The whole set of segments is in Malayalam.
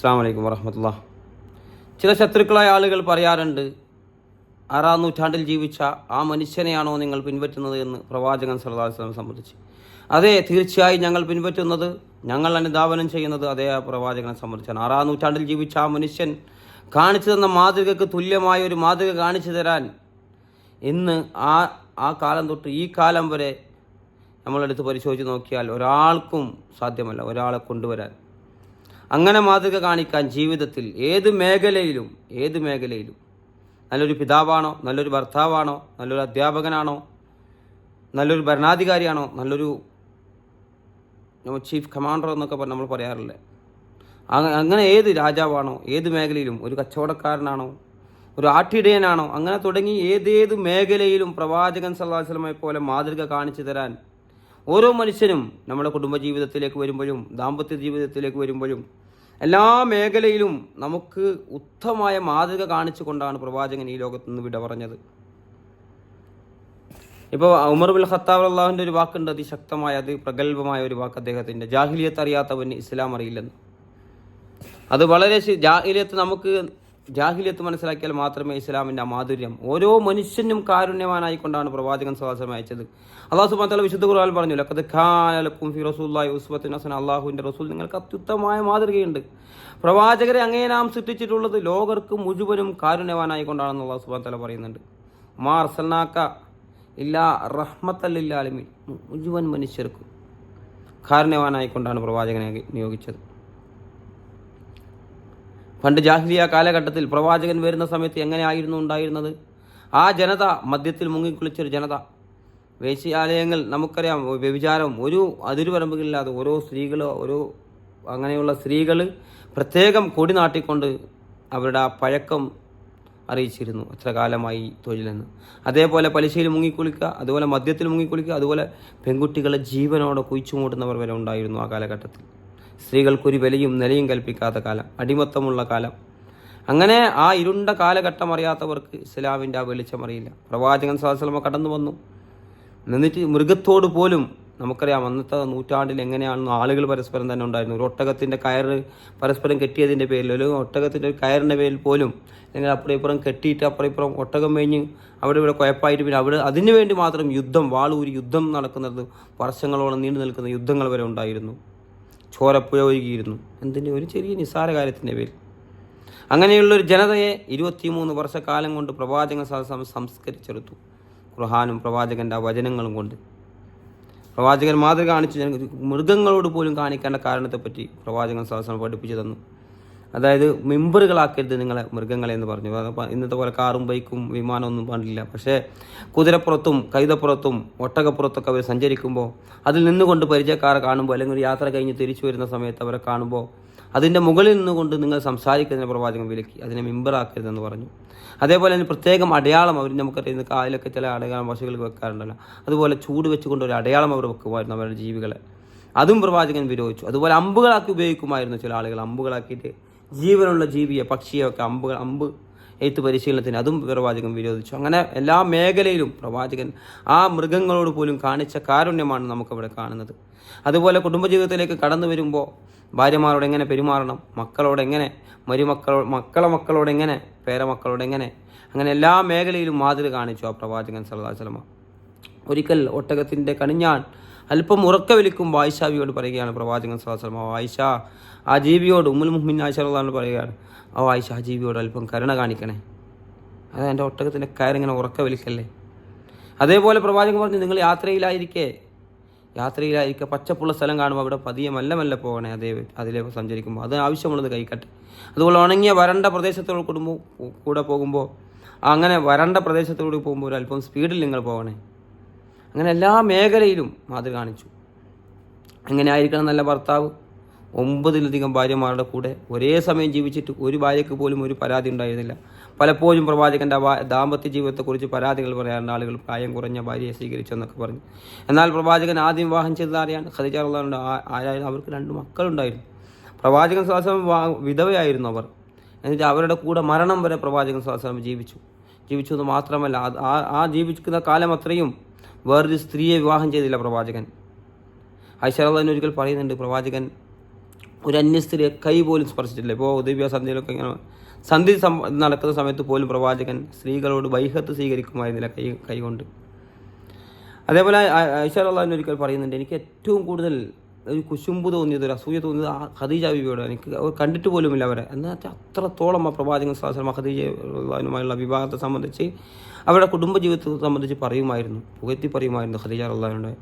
അസ്സാം വലൈക്കും വറഹമത്തുള്ള. ചില ശത്രുക്കളായ ആളുകൾ പറയാറുണ്ട് ആറാം നൂറ്റാണ്ടിൽ ജീവിച്ച ആ മനുഷ്യനെയാണോ നിങ്ങൾ പിൻപറ്റുന്നത് എന്ന് പ്രവാചകൻ വസല്ലം സംബന്ധിച്ച്. അതെ തീർച്ചയായും ഞങ്ങൾ പിൻപറ്റുന്നത് ഞങ്ങൾ അനുധാവനം ചെയ്യുന്നത് അതേ ആ പ്രവാചകനെ സംബന്ധിച്ചാണ്. ആറാം നൂറ്റാണ്ടിൽ ജീവിച്ച ആ മനുഷ്യൻ കാണിച്ചു തന്ന മാതൃകയ്ക്ക് തുല്യമായ ഒരു മാതൃക കാണിച്ചു തരാൻ ഇന്ന് ആ ആ കാലം തൊട്ട് ഈ കാലം വരെ നമ്മളെടുത്ത് പരിശോധിച്ച് നോക്കിയാൽ ഒരാൾക്കും സാധ്യമല്ല ഒരാളെ കൊണ്ടുവരാൻ. അങ്ങനെ മാതൃക കാണിക്കാൻ ജീവിതത്തിൽ ഏത് മേഖലയിലും ഏത് മേഖലയിലും നല്ലൊരു പിതാവാണോ നല്ലൊരു ഭർത്താവാണോ നല്ലൊരു അധ്യാപകനാണോ നല്ലൊരു ഭരണാധികാരിയാണോ നല്ലൊരു ചീഫ് കമാൻഡറോ എന്നൊക്കെ നമ്മൾ പറയാറില്ലേ? അങ്ങനെ ഏത് രാജാവാണോ ഏത് മേഖലയിലും ഒരു കച്ചവടക്കാരനാണോ ഒരു ആട്ടിടയനാണോ അങ്ങനെ തുടങ്ങി ഏതേത് മേഖലയിലും പ്രവാചകൻ വസല്ലമയെ പോലെ മാതൃക കാണിച്ചു തരാൻ ഓരോ മനുഷ്യനും നമ്മുടെ കുടുംബജീവിതത്തിലേക്ക് വരുമ്പോഴും ദാമ്പത്യ ജീവിതത്തിലേക്ക് വരുമ്പോഴും എല്ലാ മേഖലയിലും നമുക്ക് ഉത്തമമായ മാതൃക കാണിച്ചു കൊണ്ടാണ് പ്രവാചകൻ ഈ ലോകത്ത് നിന്ന് വിട പറഞ്ഞത്. ഇപ്പോൾ ഉമർ ബിൽ ഖത്താബ് അള്ളാഹുവിന്റെ ഒരു വാക്കുണ്ട് അതിശക്തമായ അത് പ്രഗത്ഭമായ ഒരു വാക്ക് അദ്ദേഹത്തിന്റെ. ജാഹിലിയത്ത് അറിയാത്തവന് ഇസ്ലാം അറിയില്ലെന്ന്. അത് വളരെ ജാഹിലിയത്ത് നമുക്ക് ജാഹിലിയത്ത് മനസ്സിലാക്കിയാൽ മാത്രമേ ഇസ്ലാമിന്റെ മാധുര്യം ഓരോ മനുഷ്യനും കാരുണ്യവാനായിക്കൊണ്ടാണ് പ്രവാചകൻ സദാസം അയച്ചത്. അള്ളാഹു സുബാൻ വിശുദ്ധ ഖുർആൻ പറഞ്ഞു ലക്കത് ഫി അള്ളാഹുവിന്റെ റസൂൽ നിങ്ങൾക്ക് അത്യുത്തമമായ മാതൃകയുണ്ട്. പ്രവാചകരെ അങ്ങേ നാം സൃഷ്ടിച്ചിട്ടുള്ളത് ലോകർക്ക് മുഴുവനും കാരുണ്യവാനായിക്കൊണ്ടാണെന്ന് അള്ളാഹു സുബാൻ തല പറയുന്നുണ്ട്. മാർ സൽനാക്ക ഇല്ലാ റഹ്മത്തല്ലാലിമി മുഴുവൻ മനുഷ്യർക്കും കാരുണ്യവാനായിക്കൊണ്ടാണ് പ്രവാചകനെ നിയോഗിച്ചത്. പണ്ട് ജാഹ്ലിയ കാലഘട്ടത്തിൽ പ്രവാചകൻ വരുന്ന സമയത്ത് എങ്ങനെയായിരുന്നു ഉണ്ടായിരുന്നത്? ആ ജനത മദ്യത്തിൽ മുങ്ങിക്കുളിച്ചൊരു ജനത. വേശ്യാലയങ്ങൾ നമുക്കറിയാം വ്യഭിചാരം. ഒരു അതിരുവരമ്പുകളില്ലാതെ ഓരോ സ്ത്രീകൾ ഓരോ അങ്ങനെയുള്ള സ്ത്രീകൾ പ്രത്യേകം കൊടി നാട്ടിക്കൊണ്ട് അവരുടെ ആ പഴക്കം അറിയിച്ചിരുന്നു എത്ര കാലമായി തൊഴിലെന്ന്. അതേപോലെ പലിശയിൽ മുങ്ങിക്കുളിക്കുക അതുപോലെ മദ്യത്തിൽ മുങ്ങിക്കുളിക്കുക അതുപോലെ പെൺകുട്ടികളെ ജീവനോടെ കുഴിച്ചു മൂട്ടുന്നവർ വരെ ഉണ്ടായിരുന്നു ആ കാലഘട്ടത്തിൽ. സ്ത്രീകൾക്കൊരു വിലയും നിലയും കൽപ്പിക്കാത്ത കാലം അടിമത്തമുള്ള കാലം. അങ്ങനെ ആ ഇരുണ്ട കാലഘട്ടം അറിയാത്തവർക്ക് ഇസ്ലാമിന്റെ ആ വെളിച്ചം അറിയില്ല. പ്രവാചകൻ സാഹസ്ലമ കടന്നു വന്നു. നിന്നിട്ട് മൃഗത്തോട് പോലും നമുക്കറിയാം അന്നത്തെ നൂറ്റാണ്ടിൽ എങ്ങനെയാണെന്ന് ആളുകൾ പരസ്പരം തന്നെ ഉണ്ടായിരുന്നു. ഒരു ഒട്ടകത്തിന്റെ കയർ പരസ്പരം കെട്ടിയതിന്റെ പേരിൽ ഒരു ഒട്ടകത്തിന്റെ ഒരു കയറിന്റെ പേരിൽ പോലും അല്ലെങ്കിൽ അപ്പുറം ഇപ്പുറം കെട്ടിയിട്ട് അപ്പുറം ഇപ്പുറം ഒട്ടകം മേഞ്ഞ് അവിടെ ഇവിടെ കുഴപ്പമായിട്ട് പിന്നെ അവിടെ അതിനു വേണ്ടി മാത്രം യുദ്ധം വാളൂരി യുദ്ധം നടക്കുന്നത് വർഷങ്ങളോളം നീണ്ടു നിൽക്കുന്ന യുദ്ധങ്ങൾ വരെ ഉണ്ടായിരുന്നു. ചോരപ്പുഴ ഒഴുകിയിരുന്നു. എന്തിന്റെ ഒരു ചെറിയ നിസ്സാര കാര്യത്തിന്റെ പേരിൽ. അങ്ങനെയുള്ളൊരു ജനതയെ ഇരുപത്തിമൂന്ന് വർഷക്കാലം കൊണ്ട് പ്രവാചകൻ സംസ്കരിച്ചെടുത്തു. ഖുർഹാനും പ്രവാചകന്റെ വചനങ്ങളും കൊണ്ട്. പ്രവാചകൻ മാതൃക കാണിച്ചു മൃഗങ്ങളോട് പോലും കാണിക്കേണ്ട കാരണത്തെപ്പറ്റി പ്രവാചകൻ സഹസം പഠിപ്പിച്ചു തന്നു. അതായത് മെമ്പറുകളാക്കരുത് നിങ്ങളെ മൃഗങ്ങളെ എന്ന് പറഞ്ഞു. ഇന്നത്തെ പോലെ കാറും ബൈക്കും വിമാനമൊന്നും പാടില്ല. പക്ഷേ കുതിരപ്പുറത്തും കൈതപ്പുറത്തും ഒട്ടകപ്പുറത്തൊക്കെ അവർ സഞ്ചരിക്കുമ്പോൾ അതിൽ നിന്നുകൊണ്ട് പരിചയക്കാരെ കാണുമ്പോൾ അല്ലെങ്കിൽ ഒരു യാത്ര കഴിഞ്ഞ് തിരിച്ചു വരുന്ന സമയത്ത് അവരെ കാണുമ്പോൾ അതിന്റെ മുകളിൽ നിന്നുകൊണ്ട് നിങ്ങൾ സംസാരിക്കുന്നതിന് പ്രവാചകം വിലക്കി. അതിനെ മെമ്പറാക്കരുതെന്ന് പറഞ്ഞു. അതേപോലെ തന്നെ പ്രത്യേകം അടയാളം അവർ നമുക്കറിയുന്ന കാലിലൊക്കെ ചില അടയാളം പശുകൾക്ക് വെക്കാറുണ്ടല്ലോ. അതുപോലെ ചൂട് വെച്ചുകൊണ്ട് ഒരു അടയാളം അവർ വെക്കുമായിരുന്നു അവരുടെ ജീവികളെ. അതും പ്രവാചകൻ വിരോധിച്ചു. അതുപോലെ അമ്പുകളാക്കി ഉപയോഗിക്കുമായിരുന്നു ചില ആളുകൾ. അമ്പുകളാക്കിയിട്ട് ജീവനുള്ള ജീവിയെ പക്ഷിയെ ഒക്കെ അമ്പ് എഴുത്ത് പരിശീലനത്തിന് അതും പ്രവാചകൻ വിരോധിച്ചു. അങ്ങനെ എല്ലാ മേഖലയിലും പ്രവാചകൻ ആ മൃഗങ്ങളോട് പോലും കാണിച്ച കാരുണ്യമാണ് നമുക്കവിടെ കാണുന്നത്. അതുപോലെ കുടുംബജീവിതത്തിലേക്ക് കടന്നു വരുമ്പോൾ ഭാര്യമാരോട് എങ്ങനെ പെരുമാറണം? മക്കളോട് എങ്ങനെ? മരുമക്കളോ മക്കളെ മക്കളോട് എങ്ങനെ? പേരമക്കളോട് എങ്ങനെ? അങ്ങനെ എല്ലാ മേഖലയിലും മാതൃക കാണിച്ചു ആ പ്രവാചകൻ വസല്ലമ. ഒരിക്കൽ ഒട്ടകത്തിന്റെ കണിഞ്ഞാൻ അല്പം ഉറക്ക വിളിക്കുമ്പോൾ ആയിഷാവിയോട് പറയുകയാണ് പ്രവാചകൻ സഹസ്രമ ആയിഷ ആ ജീവിയോട് ഉമ്മുൽ മുഹ്മിൻ ആയിഷാണ് പറയുകയാണ് ആ ആയിഷ ആ ജീവിയോട് അല്പം കരുണ കാണിക്കണേ. അത് എന്റെ ഒട്ടകത്തിന്റെ കയറിങ്ങനെ ഉറക്ക വിളിക്കല്ലേ? അതേപോലെ പ്രവാചകൻ പറഞ്ഞു നിങ്ങൾ യാത്രയിലായിരിക്കെ. യാത്രയിലായിരിക്കെ പച്ചപ്പുള്ള സ്ഥലം കാണുമ്പോൾ അവിടെ പതിയെ മെല്ലെ മെല്ലെ പോകണേ അതേ അതിലേക്ക് സഞ്ചരിക്കുമ്പോൾ അത് ആവശ്യമുള്ളത് കൈക്കട്ടെ. അതുപോലെ ഉണങ്ങിയ വരണ്ട പ്രദേശത്തോട് കൂടുമ്പോൾ കൂടെ പോകുമ്പോൾ അങ്ങനെ വരണ്ട പ്രദേശത്തോട് പോകുമ്പോൾ ഒരു അല്പം സ്പീഡിൽ നിങ്ങൾ പോകണേ. അങ്ങനെ എല്ലാ മേഖലയിലും മാതൃക കാണിച്ചു. എങ്ങനെ ആയിരിക്കണം നല്ല ഭർത്താവ്? ഒമ്പതിലധികം ഭാര്യമാരുടെ കൂടെ ഒരേ സമയം ജീവിച്ചിട്ട് ഒരു ഭാര്യയ്ക്ക് പോലും ഒരു പരാതി ഉണ്ടായിരുന്നില്ല. പലപ്പോഴും പ്രവാചകന്റെ ദാമ്പത്യ ജീവിതത്തെ ദാമ്പത്യ ജീവിതത്തെക്കുറിച്ച് പരാതികൾ പറയാറുണ്ട്. ആളുകൾ പ്രായം കുറഞ്ഞ ഭാര്യയെ സ്വീകരിച്ചെന്നൊക്കെ പറഞ്ഞു. എന്നാൽ പ്രവാചകൻ ആദ്യം വിവാഹം ചെയ്തത് ആരെയാണ്? ഖദിജ അള്ളാഹുണ്ട് ആരായാലും അവർക്ക് രണ്ട് മക്കളുണ്ടായിരുന്നു. പ്രവാചകൻ സ്വാസം വിധവയായിരുന്നു അവർ. എന്നിട്ട് അവരുടെ കൂടെ മരണം വരെ പ്രവാചകൻ സ്വാസം ജീവിച്ചു. ജീവിച്ചു എന്ന് മാത്രമല്ല ആ ജീവിക്കുന്ന കാലം അത്രയും വേറൊരു സ്ത്രീയെ വിവാഹം ചെയ്തില്ല പ്രവാചകൻ. ഐശ്വര്യ ഒരിക്കൽ പറയുന്നുണ്ട് പ്രവാചകൻ ഒരു അന്യസ്ത്രീയെ കൈ പോലും സ്പർശിച്ചിട്ടില്ല. ഇപ്പോൾ ദിവ്യ സന്ധ്യയിലൊക്കെ ഇങ്ങനെ സന്ധി നടക്കുന്ന സമയത്ത് പോലും പ്രവാചകൻ സ്ത്രീകളോട് വൈഹത്ത് സ്വീകരിക്കുമായിരുന്നില്ല കൈ കൈകൊണ്ട്. അതേപോലെ ഐഷാറുള്ളതിന് ഒരിക്കൽ പറയുന്നുണ്ട് എനിക്ക് ഏറ്റവും കൂടുതൽ ഒരു കുശുമ്പ് തോന്നിയത് ഒരു അസൂയ തോന്നിയത് ആ ഖദീജ ബിബിയോട് എനിക്ക് കണ്ടിട്ട് പോലുമില്ല അവരെ. എന്നാൽ അത്രത്തോളം ആ പ്രവാചകൻ സാഹസമ ഖദീജ അള്ളാഹുമായുള്ള വിവാഹത്തെ സംബന്ധിച്ച് അവരുടെ കുടുംബജീവിതത്തെ സംബന്ധിച്ച് പറയുമായിരുന്നു. പുകഴ്ത്തി പറയുമായിരുന്നു ഖദീജ അള്ളാഹിനുടെ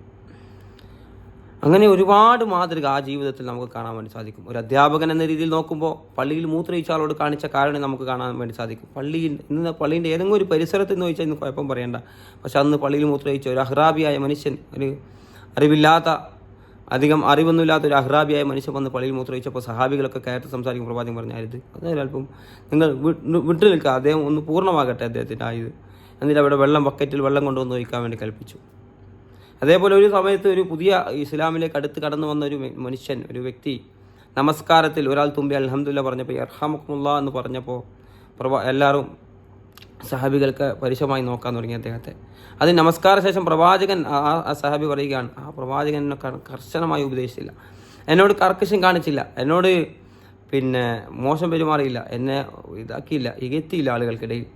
അങ്ങനെ ഒരുപാട് മാതൃക ആ ജീവിതത്തിൽ നമുക്ക് കാണാൻ വേണ്ടി സാധിക്കും. ഒരു അധ്യാപകൻ എന്ന രീതിയിൽ നോക്കുമ്പോൾ പള്ളിയിൽ മൂത്രയിച്ച ആളോട് കാണിച്ച കാരണം നമുക്ക് കാണാൻ വേണ്ടി സാധിക്കും. പള്ളിയിൽ ഇന്ന് പള്ളീന്റെ ഏതെങ്കിലും ഒരു പരിസരത്ത് എന്ന് ചോദിച്ചാൽ ഇന്ന് കുഴപ്പം പറയണ്ട. പക്ഷെ അന്ന് പള്ളിയിൽ മൂത്രയിച്ച ഒരു അഹ്റാബിയായ മനുഷ്യൻ ഒരു അറിവില്ലാത്ത അധികം അറിവൊന്നുമില്ലാത്ത ഒരു അഹ്റാബിയായ മനുഷ്യൻ വന്ന് പള്ളിയിൽ മൂത്രയിച്ചപ്പോൾ സഹാബികളൊക്കെ കയറ്റി സംസാരിക്കും പ്രവാചകൻ പറഞ്ഞായത് അല്പം നിങ്ങൾ വിട്ടു നിൽക്കുക അദ്ദേഹം ഒന്ന് പൂർണമാകട്ടെ അദ്ദേഹത്തിന്റെ ആയത് എന്നിട്ട് അവിടെ വെള്ളം ബക്കറ്റിൽ വെള്ളം കൊണ്ടുവന്ന് ഒഴിക്കാൻ വേണ്ടി കൽപ്പിച്ചു. അതേപോലെ ഒരു സമയത്ത് ഒരു പുതിയ ഇസ്ലാമിലേക്ക് അടുത്ത് കടന്നു വന്ന ഒരു മനുഷ്യൻ ഒരു വ്യക്തി നമസ്കാരത്തിൽ ഒരാൾ തുമ്പി അലഹമുല്ല പറഞ്ഞപ്പോൾ അർഹാമുല്ല എന്ന് പറഞ്ഞപ്പോൾ പ്രഭാ എല്ലാവരും സഹാബികൾക്ക് പരുഷമായി നോക്കാൻ തുടങ്ങി അദ്ദേഹത്തെ. അത് നമസ്കാര ശേഷം പ്രവാചകൻ ആ സഹാബി പറയുകയാണ് ആ പ്രവാചകൻ എന്നെ കർശനമായി ഉപദേശിച്ചില്ല. എന്നോട് കർക്കശം കാണിച്ചില്ല. എന്നോട് പിന്നെ മോശം പെരുമാറിയില്ല. എന്നെ ഇതാക്കിയില്ല. ഇകത്തിയില്ല ആളുകൾക്കിടയിൽ.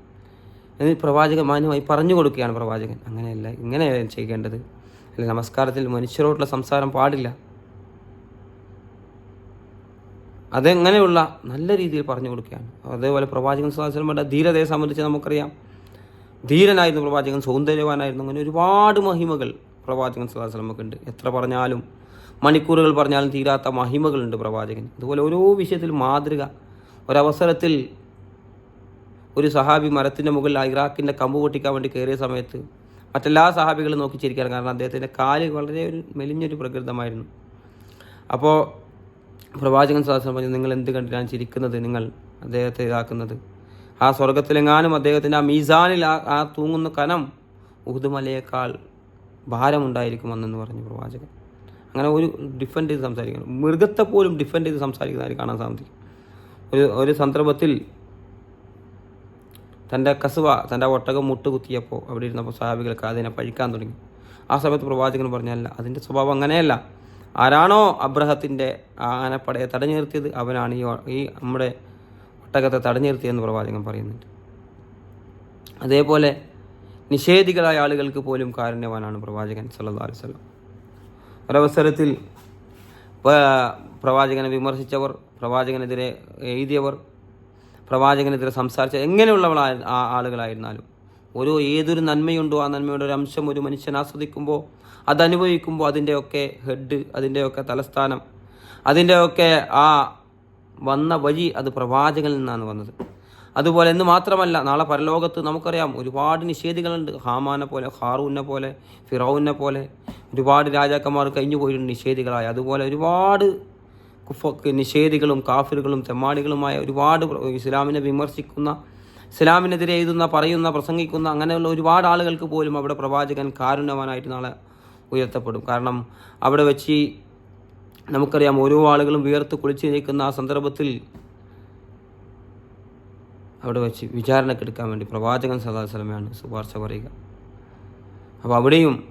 എന്ന് പ്രവാചകൻ മാന്യമായി പറഞ്ഞു കൊടുക്കുകയാണ് പ്രവാചകൻ. അങ്ങനെയല്ല ഇങ്ങനെയാണ് ചെയ്യേണ്ടത്. അല്ല നമസ്കാരത്തിൽ മനുഷ്യരോടുള്ള സംസാരം പാടില്ല. അതെങ്ങനെയുള്ള നല്ല രീതിയിൽ പറഞ്ഞു കൊടുക്കുകയാണ്. അതേപോലെ പ്രവാചകൻ സ്വാശ്രമയുടെ ധീരതയെ സംബന്ധിച്ച് നമുക്കറിയാം. ധീരനായിരുന്നു പ്രവാചകൻ സൗന്ദര്യവാനായിരുന്നു. അങ്ങനെ ഒരുപാട് മഹിമകൾ പ്രവാചകൻ സ്വാശ്രമക്കുണ്ട് എത്ര പറഞ്ഞാലും മണിക്കൂറുകൾ പറഞ്ഞാലും തീരാത്ത മഹിമകളുണ്ട് പ്രവാചകൻ അതുപോലെ ഓരോ വിഷയത്തിൽ മാതൃക. ഒരവസരത്തിൽ ഒരു സഹാബി മരത്തിന്റെ മുകളിൽ ഇറാഖിന്റെ കമ്പ് പൊട്ടിക്കാൻ വേണ്ടി കയറിയ സമയത്ത് മറ്റെല്ലാ സഹാബികളും നോക്കി ചിരിക്കാൻ കാരണം അദ്ദേഹത്തിന്റെ കാൽ വളരെ ഒരു മെലിഞ്ഞൊരു പ്രകൃതമായിരുന്നു. അപ്പോൾ പ്രവാചകൻ സാഹസം പറഞ്ഞു നിങ്ങൾ എന്ത് കണ്ടിട്ടാണ് ചിരിക്കുന്നത് നിങ്ങൾ അദ്ദേഹത്തെ ഇതാക്കുന്നത്? ആ സ്വർഗത്തിലെങ്ങാനും അദ്ദേഹത്തിന്റെ ആ മീസാനിൽ ആ ആ തൂങ്ങുന്ന കനം ഉഹുദുമലയേക്കാൾ ഭാരമുണ്ടായിരിക്കുമെന്നെന്ന് പറഞ്ഞു പ്രവാചകൻ. അങ്ങനെ ഒരു ഡിഫെൻഡ് ചെയ്ത് സംസാരിക്കണം മൃഗത്തെ പോലും ഡിഫെൻഡ് ചെയ്ത് സംസാരിക്കുന്നതായി കാണാൻ സാധിക്കും? ഒരു ഒരു സന്ദർഭത്തിൽ തന്റെ കസുവ തന്റെ ഒട്ടകം മുട്ടുകുത്തിയപ്പോൾ അവിടെ ഇരുന്നപ്പോൾ സ്വാഭാവികൾക്ക് അതിനെ പഴിക്കാൻ തുടങ്ങി. ആ സമയത്ത് പ്രവാചകൻ പറഞ്ഞല്ല അതിന്റെ സ്വഭാവം അങ്ങനെയല്ല. ആരാണോ അബ്രഹത്തിന്റെ ആനപ്പടയെ തടഞ്ഞു നിർത്തിയത് അവനാണ് ഈ ഈ നമ്മുടെ ഒട്ടകത്തെ തടഞ്ഞു നിർത്തിയെന്ന് പ്രവാചകൻ പറയുന്നുണ്ട്. അതേപോലെ നിഷേധികളായ ആളുകൾക്ക് പോലും കാരുണ്യവാനാണ് പ്രവാചകൻ സല്ലല്ലാഹു അലൈഹി വസല്ലം. ഒരവസരത്തിൽ പ്രവാചകനെ വിമർശിച്ചവർ പ്രവാചകനെതിരെ എഴുതിയവർ പ്രവാചകനെതിരെ സംസാരിച്ച എങ്ങനെയുള്ളവളായ ആളുകളായിരുന്നാലും ഓരോ ഏതൊരു നന്മയുണ്ടോ ആ നന്മയുടെ ഒരു അംശം ഒരു മനുഷ്യൻ ആസ്വദിക്കുമ്പോൾ അതനുഭവിക്കുമ്പോൾ അതിന്റെയൊക്കെ ഹെഡ് അതിന്റെയൊക്കെ തലസ്ഥാനം അതിന്റെയൊക്കെ ആ വന്ന വഴി അത് പ്രവാചകനിൽ നിന്നാണ് വന്നത്. അതുപോലെ എന്ന് മാത്രമല്ല നാളെ പരലോകത്ത് നമുക്കറിയാം ഒരുപാട് നിഷേധികളുണ്ട്. ഹാമാനെ പോലെ ഹാറൂനെ പോലെ ഫിറൌനെ പോലെ ഒരുപാട് രാജാക്കന്മാർ കഴിഞ്ഞു പോയിട്ടുണ്ട് നിഷേധികളായ. അതുപോലെ ഒരുപാട് നിഷേധികളും കാഫിറുകളും തെമ്മാടികളുമായ ഒരുപാട് ഇസ്ലാമിനെ വിമർശിക്കുന്ന ഇസ്ലാമിനെതിരെ എഴുതുന്ന പറയുന്ന പ്രസംഗിക്കുന്ന അങ്ങനെയുള്ള ഒരുപാട് ആളുകൾക്ക് പോലും അവിടെ പ്രവാചകൻ കാരുണ്യവാനായിട്ട് നാളെ ഉയർത്തപ്പെടും. കാരണം അവിടെ വെച്ച് നമുക്കറിയാം ഓരോ ആളുകളും വിയർത്ത് കുളിച്ച് നിൽക്കുന്ന ആ സന്ദർഭത്തിൽ അവിടെ വെച്ച് വിചാരണക്കെടുക്കാൻ വേണ്ടി പ്രവാചകൻ സദാസലമയാണ് ശുപാർശ പറയുക. അപ്പോൾ അവിടെയും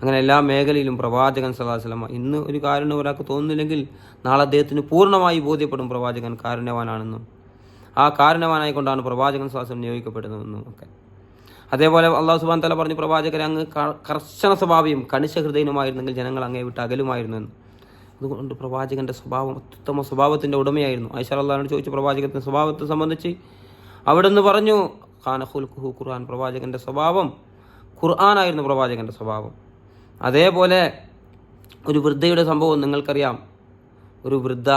അങ്ങനെ എല്ലാ മേഖലയിലും പ്രവാചകൻ സദാസലമ. ഇന്ന് ഒരു കാരുണ്യം ഒരാൾക്ക് തോന്നുന്നില്ലെങ്കിൽ നാളെ അദ്ദേഹത്തിന് പൂർണമായി ബോധ്യപ്പെടും പ്രവാചകൻ കാരുണ്യവാനാണെന്നും. ആ കാരണവാനായിക്കൊണ്ടാണ് പ്രവാചകൻ സ്വാസം നിയോഗിക്കപ്പെടുന്നതെന്നും ഒക്കെ. അതേപോലെ അള്ളാഹു സുബാൻ തല പറഞ്ഞു പ്രവാചകരെ അങ്ങ് കർശന സ്വഭാവിയും കണിശ ഹൃദയനുമായിരുന്നെങ്കിൽ ജനങ്ങൾ അങ്ങേ വിട്ട് അകലുമായിരുന്നു എന്ന്. അതുകൊണ്ട് പ്രവാചകന്റെ സ്വഭാവം അത്യുത്തമ സ്വഭാവത്തിന്റെ ഉടമയായിരുന്നു. ഐഷ അള്ളഹാനോട് ചോദിച്ചു പ്രവാചകത്തിന്റെ സ്വഭാവത്തെ സംബന്ധിച്ച്? അവിടെ നിന്ന് പറഞ്ഞു ഖാനഹുൽഖുഹു ഖുർആൻ. പ്രവാചകന്റെ സ്വഭാവം ഖുർആനായിരുന്നു പ്രവാചകന്റെ സ്വഭാവം. അതേപോലെ ഒരു വൃദ്ധയുടെ സംഭവം നിങ്ങൾക്കറിയാം. ഒരു വൃദ്ധ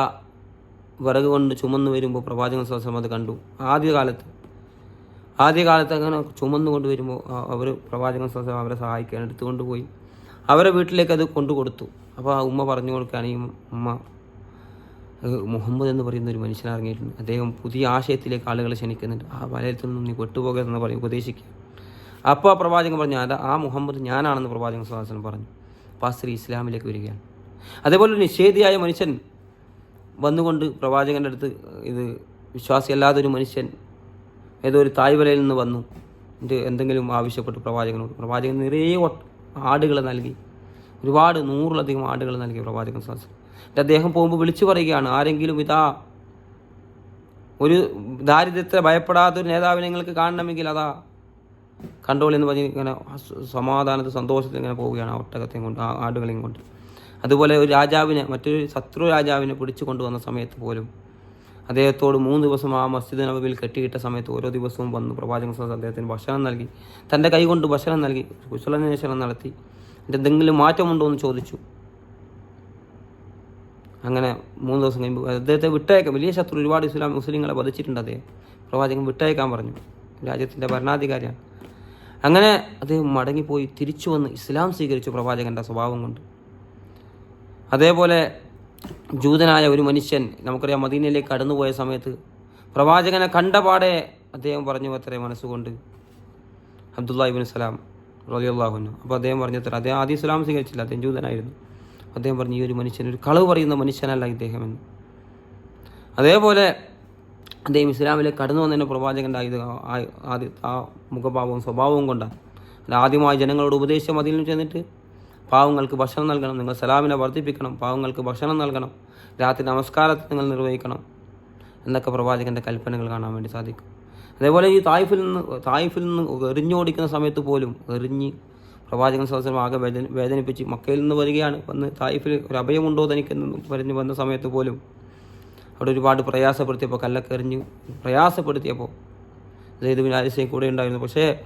വിറക് കൊണ്ട് ചുമന്നു വരുമ്പോൾ പ്രവാചകൻ സ്വസം അത് കണ്ടു. ആദ്യകാലത്ത് ആദ്യകാലത്ത് അങ്ങനെ ചുമന്നുകൊണ്ട് വരുമ്പോൾ അവർ പ്രവാചകൻ സ്വസം അവരെ സഹായിക്കാൻ എടുത്തുകൊണ്ട് പോയി. അവരെ വീട്ടിലേക്ക് അത് കൊണ്ടു കൊടുത്തു. അപ്പോൾ ആ ഉമ്മ പറഞ്ഞു കൊടുക്കുകയാണ് ഈ ഉമ്മ മുഹമ്മദ് എന്ന് പറയുന്ന ഒരു മനുഷ്യൻ ഇറങ്ങിയിട്ടുണ്ട്. അദ്ദേഹം പുതിയ ആശയത്തിലേക്ക് ആളുകളെ ക്ഷണിക്കുന്നുണ്ട്. ആ വലയത്തിൽ നിന്നും നീ പെട്ടുപോകരുതെന്ന് പറയും ഉപദേശിക്കുക. അപ്പോൾ ആ പ്രവാചകൻ പറഞ്ഞു അത് ആ മുഹമ്മദ് ഞാനാണെന്ന് പ്രവാചകൻ സുഹാസനം പറഞ്ഞു. അപ്പോൾ ആ സ്ത്രീ ഇസ്ലാമിലേക്ക് വരികയാണ്. അതേപോലെ ഒരു നിഷേധിയായ മനുഷ്യൻ വന്നുകൊണ്ട് പ്രവാചകന്റെ അടുത്ത് ഇത് വിശ്വാസിയല്ലാത്ത ഒരു മനുഷ്യൻ ഏതോ ഒരു തായ്വലയിൽ നിന്ന് വന്നു. എന്റെ എന്തെങ്കിലും ആവശ്യപ്പെട്ടു പ്രവാചകനോട്. പ്രവാചകൻ നിറയെ ആടുകൾ നൽകി. ഒരുപാട് നൂറിലധികം ആടുകൾ നൽകി പ്രവാചകൻ സാസ് എന്റെ അദ്ദേഹം പോകുമ്പോൾ വിളിച്ചു പറയുകയാണ് ആരെങ്കിലും ഇതാ ഒരു ദാരിദ്ര്യത്തെ ഭയപ്പെടാത്ത ഒരു നേതാവിനെ നിങ്ങൾക്ക് കാണണമെങ്കിൽ അതാ. കണ്ടോളി എന്ന് പറഞ്ഞ് ഇങ്ങനെ സമാധാനത്തിൽ സന്തോഷത്തിൽ ഇങ്ങനെ പോവുകയാണ് ആ ഒട്ടകത്തെയും കൊണ്ട് ആടുകളെയും കൊണ്ട്. അതുപോലെ ഒരു രാജാവിനെ മറ്റൊരു ശത്രു രാജാവിനെ പിടിച്ചു കൊണ്ടുവന്ന സമയത്ത് പോലും അദ്ദേഹത്തോട് മൂന്ന് ദിവസം ആ മസ്ജിദ് നബവിൽ കെട്ടിയിട്ട സമയത്ത് ഓരോ ദിവസവും വന്ന്. പ്രവാചകൻ സാസ് അദ്ദേഹത്തിന് ഭക്ഷണം നൽകി. തന്റെ കൈ കൊണ്ട് ഭക്ഷണം നൽകി. കുശലന്വേഷണം നടത്തി. എന്തെങ്കിലും മാറ്റമുണ്ടോ എന്ന് ചോദിച്ചു. അങ്ങനെ മൂന്ന് ദിവസം കഴിയുമ്പോൾ അദ്ദേഹത്തെ വിട്ടയക്കാം വലിയ ശത്രു ഒരുപാട് ഇസ്ലാം മുസ്ലിങ്ങളെ വധിച്ചിട്ടുണ്ട് അദ്ദേഹം. പ്രവാചകൻ വിട്ടയക്കാൻ പറഞ്ഞു. രാജ്യത്തിന്റെ ഭരണാധികാരിയാണ്. അങ്ങനെ അദ്ദേഹം മടങ്ങിപ്പോയി തിരിച്ചു വന്ന് ഇസ്ലാം സ്വീകരിച്ചു പ്രവാചകന്റെ സ്വഭാവം കൊണ്ട്. അതേപോലെ ജൂതനായ ഒരു മനുഷ്യൻ നമുക്കറിയാം മദീനയിലേക്ക് കടന്നുപോയ സമയത്ത് പ്രവാചകനെ കണ്ടപാടെ അദ്ദേഹം പറഞ്ഞു അത്രേ മനസ്സുകൊണ്ട്. അബ്ദുല്ലാ ഇബിൻ സലാം റലിയുള്ളാഹുനു അപ്പോൾ അദ്ദേഹം പറഞ്ഞു അത്ര. അദ്ദേഹം ആദ്യം ഇസ്ലാം സ്വീകരിച്ചില്ല. അദ്ദേഹം ജൂതനായിരുന്നു. അദ്ദേഹം പറഞ്ഞു ഈ ഒരു മനുഷ്യൻ ഒരു കളവ് പറയുന്ന മനുഷ്യനല്ല ഇദ്ദേഹം എന്ന്. അതേപോലെ അദ്ദേഹം ഇസ്ലാമിലേക്ക് കടന്നു വന്നതിന് പ്രവാചകന്റെ ആയത് ആദ്യ ആ മുഖഭാവവും സ്വഭാവവും കൊണ്ടാണ്. ആദ്യമായി ജനങ്ങളോട് ഉപദേശം അതിൽ ചെന്നിട്ട് പാവങ്ങൾക്ക് ഭക്ഷണം നൽകണം. നിങ്ങൾ സലാമിനെ വർദ്ധിപ്പിക്കണം. പാവങ്ങൾക്ക് ഭക്ഷണം നൽകണം. രാത്രി നമസ്കാരത്തെ നിങ്ങൾ നിർവഹിക്കണം. എന്നൊക്കെ പ്രവാചകന്റെ കൽപ്പനകൾ കാണാൻ വേണ്ടി സാധിക്കും. അതേപോലെ ഈ തായ്ഫിൽ നിന്ന് തായ്ഫിൽ നിന്ന് എറിഞ്ഞോടിക്കുന്ന സമയത്ത് പോലും എറിഞ്ഞ് പ്രവാചകൻ സദസ്യം ആകെ വേദന വേദനിപ്പിച്ച് മക്കയിൽ നിന്ന് വരികയാണ്. വന്ന് തായ്ഫിൽ ഒരു അഭയമുണ്ടോ തനിക്കെന്ന് പറഞ്ഞ് വന്ന സമയത്ത് പോലും അവിടെ ഒരുപാട് പ്രയാസപ്പെടുത്തിയപ്പോൾ കല്ലൊക്കെ എറിഞ്ഞ് പ്രയാസപ്പെടുത്തിയപ്പോൾ അതായത് ആരിസയും കൂടെ ഉണ്ടായിരുന്നു. പക്ഷേ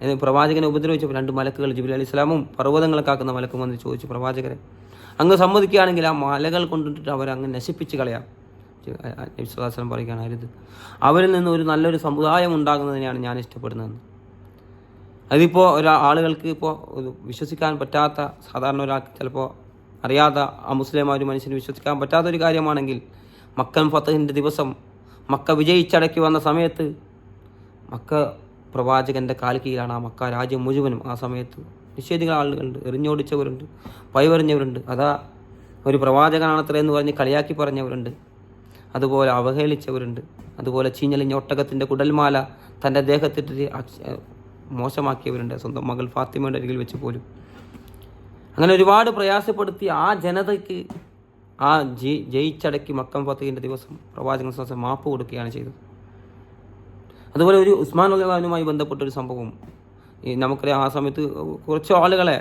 പ്രവാചകനെ ഉപദ്രവിച്ചപ്പോൾ രണ്ട് മലക്കുകൾ ജിബിലി അലി ഇസ്ലാമും പർവതങ്ങളെ കാക്കുന്ന മലക്കും വന്ന് ചോദിച്ചു പ്രവാചകരെ അങ്ങ് സമ്മതിക്കുകയാണെങ്കിൽ ആ മലകൾ കൊണ്ടിട്ട് അവരെ അങ്ങ് നശിപ്പിച്ച് കളയാം. വിശ്വാസം പറയുകയാണ് അരുത്. അവരിൽ നിന്ന് ഒരു നല്ലൊരു സമുദായം ഉണ്ടാകുന്നതിനെയാണ് ഞാൻ ഇഷ്ടപ്പെടുന്നത് അതിപ്പോൾ ഒരാ ആളുകൾക്ക് ഇപ്പോൾ വിശ്വസിക്കാൻ പറ്റാത്ത സാധാരണ ഒരാൾക്ക് ചിലപ്പോൾ അറിയാത്ത ആ മുസ്ലിം ഒരു മനുഷ്യന് വിശ്വസിക്കാൻ പറ്റാത്ത ഒരു കാര്യമാണെങ്കിൽ മക്കൻ ഫത്തഹിന്റെ ദിവസം മക്ക വിജയിച്ചടക്കി വന്ന സമയത്ത് മക്ക പ്രവാചകന്റെ കാൽക്കീഴിലാണ് ആ മക്ക രാജ്യം മുഴുവനും ആ സമയത്ത്. നിഷേധികൾ ആളുകളുണ്ട് എറിഞ്ഞോടിച്ചവരുണ്ട് പൈവറിഞ്ഞവരുണ്ട്. അതാ ഒരു പ്രവാചകനാണത്രേ എന്ന് പറഞ്ഞ് കളിയാക്കി പറഞ്ഞവരുണ്ട്. അതുപോലെ അവഹേളിച്ചവരുണ്ട്. അതുപോലെ ചീഞ്ഞലിഞ്ഞ ഒട്ടകത്തിന്റെ കുടൽമാല തന്റെ ദേഹത്തിട്ട് മോശമാക്കിയവരുണ്ട്. സ്വന്തം മകൾ ഫാത്തിമയുടെ അരികിൽ വെച്ച് പോലും. അങ്ങനെ ഒരുപാട് പ്രയാസപ്പെടുത്തി ആ ജനതയ്ക്ക് ആ ജയി ജയിച്ചടക്കി മക്കം ഫത്തീന്റെ ദിവസം പ്രവാചകൻ മാപ്പ് കൊടുക്കുകയാണ് ചെയ്തത്. അതുപോലെ ഒരു ഉസ്മാൻ അള്ളഹാനുമായി ബന്ധപ്പെട്ട ഒരു സംഭവം. ഈ നമുക്കറിയാം ആ സമയത്ത് കുറച്ച് ആളുകളെ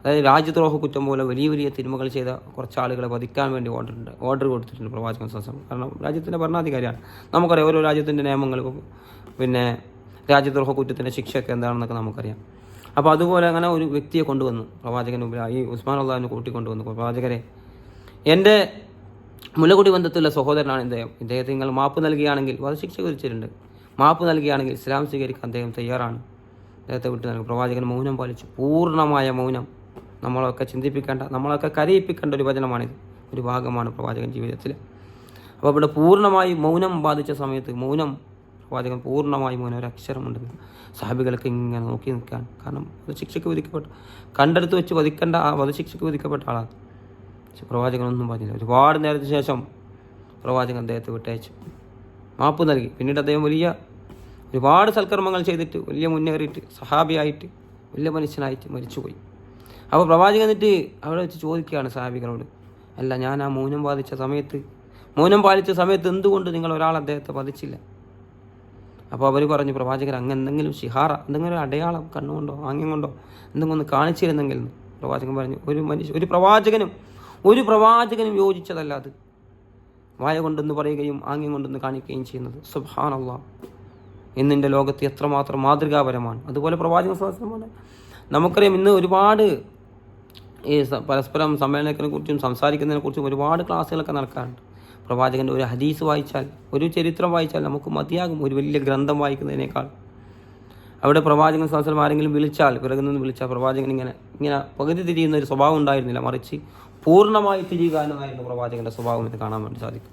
അതായത് രാജ്യദ്രോഹ കുറ്റം പോലെ വലിയ വലിയ തിന്മകൾ ചെയ്ത കുറച്ച് ആളുകളെ വധിക്കാൻ വേണ്ടി ഓർഡർ ഉണ്ട് ഓർഡർ കൊടുത്തിട്ടുണ്ട് പ്രവാചകൻ സംസം കാരണം രാജ്യത്തിന്റെ ഭരണാധികാരിയാണ്. നമുക്കറിയാം ഓരോ രാജ്യത്തിന്റെ നിയമങ്ങൾ പിന്നെ രാജ്യദ്രോഹ കുറ്റത്തിന്റെ ശിക്ഷയൊക്കെ എന്താണെന്നൊക്കെ നമുക്കറിയാം. അപ്പോൾ അതുപോലെ അങ്ങനെ ഒരു വ്യക്തിയെ കൊണ്ടുവന്നു പ്രവാചകൻ ഈ ഉസ്മാൻ അള്ളഹാനെ കൂട്ടിക്കൊണ്ടുവന്നു. പ്രവാചകരെ എന്റെ മുലകുടി ബന്ധത്തിലുള്ള സഹോദരനാണ് ഇദ്ദേഹം. ഇദ്ദേഹത്തെ നിങ്ങൾ മാപ്പ് നൽകുകയാണെങ്കിൽ വധശിക്ഷ വിധിച്ചിട്ടുണ്ട്. മാപ്പ് നൽകുകയാണെങ്കിൽ ഇസ്ലാം സ്വീകരിക്കാൻ അദ്ദേഹം തയ്യാറാണ്. അദ്ദേഹത്തെ വിട്ടു നൽകും. പ്രവാചകൻ മൗനം പാലിച്ചു. പൂർണമായ മൗനം. നമ്മളൊക്കെ ചിന്തിപ്പിക്കേണ്ട നമ്മളൊക്കെ കരയിപ്പിക്കേണ്ട ഒരു വചനമാണിത്. ഒരു ഭാഗമാണ് പ്രവാചകൻ ജീവിതത്തിൽ അപ്പോൾ ഇവിടെ പൂർണമായി മൗനം ബാധിച്ച സമയത്ത് മൗനം പ്രവാചകൻ പൂർണമായി മൗനം ഒരു അക്ഷരമുണ്ടെന്ന് സാഹിബികളൊക്കെ ഇങ്ങനെ നോക്കി നിൽക്കാൻ കാരണം വധശിക്ഷയ്ക്ക് വിധിക്കപ്പെട്ട കണ്ടെടുത്ത് വെച്ച് വധിക്കേണ്ട ആ വധശിക്ഷയ്ക്ക് വിധിക്കപ്പെട്ട ആളാണ്. പക്ഷെ പ്രവാചകനൊന്നും പറഞ്ഞില്ല. ഒരുപാട് നേരത്തിന് ശേഷം പ്രവാചകൻ അദ്ദേഹത്തെ വിട്ടയച്ചു. മാപ്പ് നൽകി. പിന്നീട് അദ്ദേഹം വലിയ ഒരുപാട് സൽക്കർമ്മങ്ങൾ ചെയ്തിട്ട് വലിയ മുന്നേറിയിട്ട് സഹാബിയായിട്ട് വലിയ മനുഷ്യനായിട്ട് മരിച്ചുപോയി. അപ്പോൾ പ്രവാചകൻ എന്നിട്ട് അവിടെ വെച്ച് ചോദിക്കുകയാണ് സഹാബികളോട് അല്ല ഞാൻ ആ മൗനം ബാധിച്ച സമയത്ത് മൗനം പാലിച്ച സമയത്ത് എന്തുകൊണ്ട് നിങ്ങൾ ഒരാൾ അദ്ദേഹത്തെ വധിച്ചില്ല അപ്പോൾ അവർ പറഞ്ഞു പ്രവാചകൻ അങ്ങ് എന്തെങ്കിലും ഷിഹാറ എന്തെങ്കിലും ഒരു അടയാളം കണ്ണുകൊണ്ടോ ആംഗ്യം കൊണ്ടോ എന്തെങ്കിലും ഒന്ന് കാണിച്ചിരുന്നെങ്കിൽ പ്രവാചകൻ പറഞ്ഞു ഒരു മനുഷ്യ ഒരു പ്രവാചകനും ഒരു പ്രവാചകനും യോജിച്ചതല്ല അത്. വായ കൊണ്ടെന്ന് പറയുകയും ആംഗ്യം കൊണ്ടെന്ന് കാണിക്കുകയും ചെയ്യുന്നത്. സുബാനല്ല ഇന്നിന്റെ ലോകത്ത് എത്രമാത്രം മാതൃകാപരമാണ്. അതുപോലെ പ്രവാചക സഹസ്രമാണ് നമുക്കറിയാം ഇന്ന് ഒരുപാട് ഈ പരസ്പരം സമ്മേളനത്തിനെ കുറിച്ചും സംസാരിക്കുന്നതിനെ കുറിച്ചും ഒരുപാട് ക്ലാസ്സുകളൊക്കെ നടക്കാറുണ്ട്. പ്രവാചകന്റെ ഒരു ഹദീസ് വായിച്ചാൽ ഒരു ചരിത്രം വായിച്ചാൽ നമുക്ക് മതിയാകും ഒരു വലിയ ഗ്രന്ഥം വായിക്കുന്നതിനേക്കാൾ. അവിടെ പ്രവാചകൻ സഹസ്രം ആരെങ്കിലും വിളിച്ചാൽ പിറകിൽ നിന്ന് വിളിച്ചാൽ പ്രവാചകൻ ഇങ്ങനെ ഇങ്ങനെ പകുതി തിരിയുന്ന ഒരു സ്വഭാവം ഉണ്ടായിരുന്നില്ല. മറിച്ച് പൂർണമായി തിരിയുക എന്നതായിരുന്നു പ്രവാചകന്റെ സ്വഭാവം എന്ന് കാണാൻ വേണ്ടി സാധിക്കും.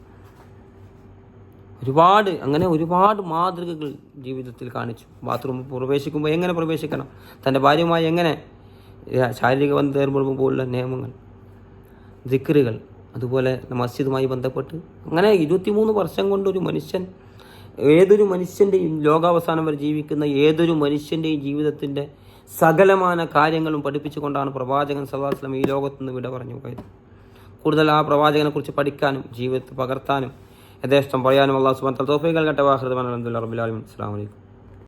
ഒരുപാട് അങ്ങനെ ഒരുപാട് മാതൃകകൾ ജീവിതത്തിൽ കാണിച്ചു. ബാത്റൂമിൽ പ്രവേശിക്കുമ്പോൾ എങ്ങനെ പ്രവേശിക്കണം? തന്റെ ഭാര്യയുമായി എങ്ങനെ ശാരീരിക ബന്ധം ഏർപ്പെടുമ്പോൾ പോലുള്ള നിയമങ്ങൾ ദിക്റുകൾ അതുപോലെ മസ്ജിദുമായി ബന്ധപ്പെട്ട് അങ്ങനെ ഇരുപത്തിമൂന്ന് വർഷം കൊണ്ട് ഒരു മനുഷ്യൻ ഏതൊരു മനുഷ്യന്റെയും ലോകാവസാനം വരെ ജീവിക്കുന്ന ഏതൊരു മനുഷ്യന്റെയും ജീവിതത്തിന്റെ സകലമാന കാര്യങ്ങളും പഠിപ്പിച്ചുകൊണ്ടാണ് പ്രവാചകൻ സദാസ്ലം ഈ ലോകത്ത് നിന്ന് വിട പറഞ്ഞു പോയത്. കൂടുതൽ ആ പ്രവാചകനെ കുറിച്ച് പഠിക്കാനും ജീവിതത്തിൽ പകർത്താനും യഥേഷ്ടം പറയാനും അള്ളാഹു സുബാൻ തോഫൈകൾ കേട്ട വാഹൃദമാൻ അലഹദുല്ലാ റബുലാലും അസ്സാം വലൈക്കും